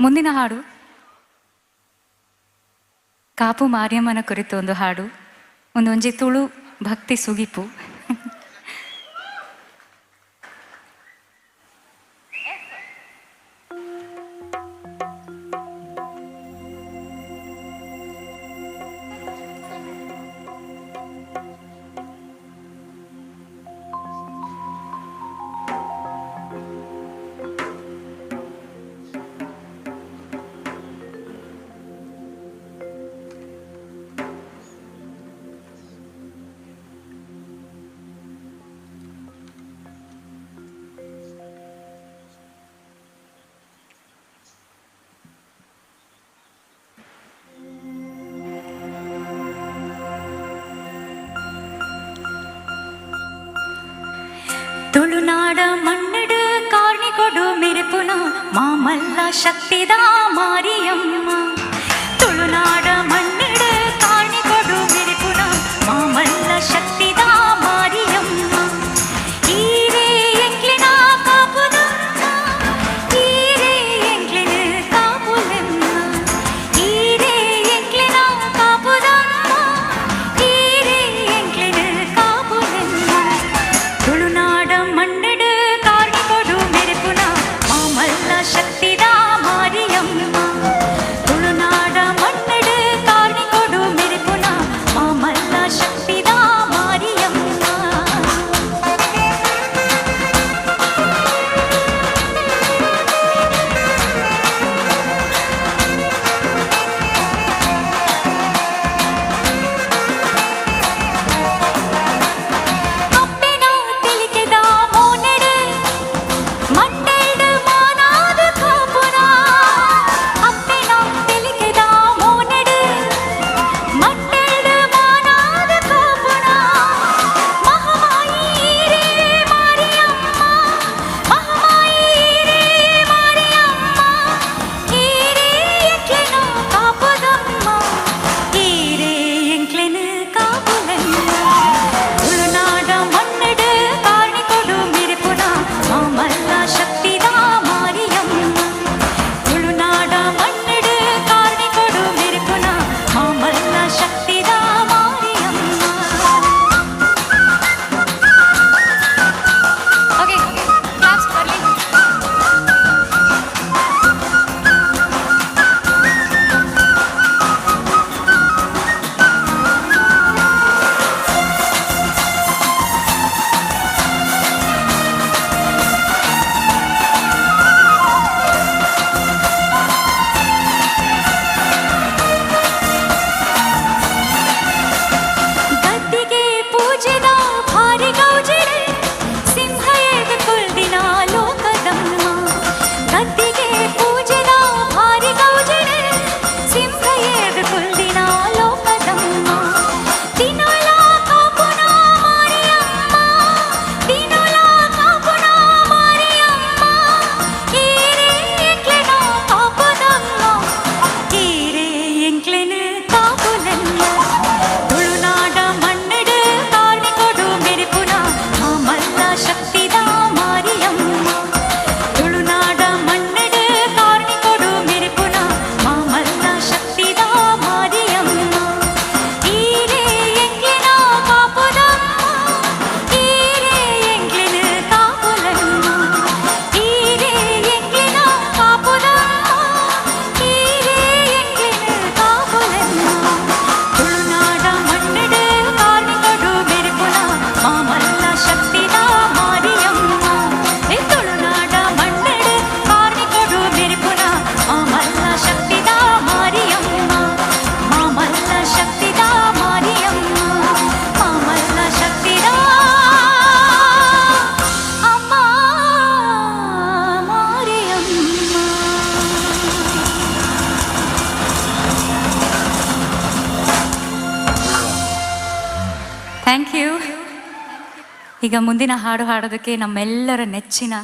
ಮುಂದಿನ ಹಾಡು. ಕಾಪು ಮಾರಿಯಮ್ಮನ ಕುರಿತು ಒಂದು ಹಾಡು. ಒಂದೊಂಜಿ ತುಳು ಭಕ್ತಿ ಸುಗಿಪು. ತುಳುನಾಡ ಮಣ್ಣಡು ಕಾರ್ಣಿ ಕೊಡು ಮಿರುಪುನು ಮಾಮಲ್ಲ ಶಕ್ತಿದಾ ಥ್ಯಾಂಕ್ ಯು ಈಗ ಮುಂದಿನ ಹಾಡು ಹಾಡೋದಕ್ಕೆ ನಮ್ಮೆಲ್ಲರ ನೆಚ್ಚಿನ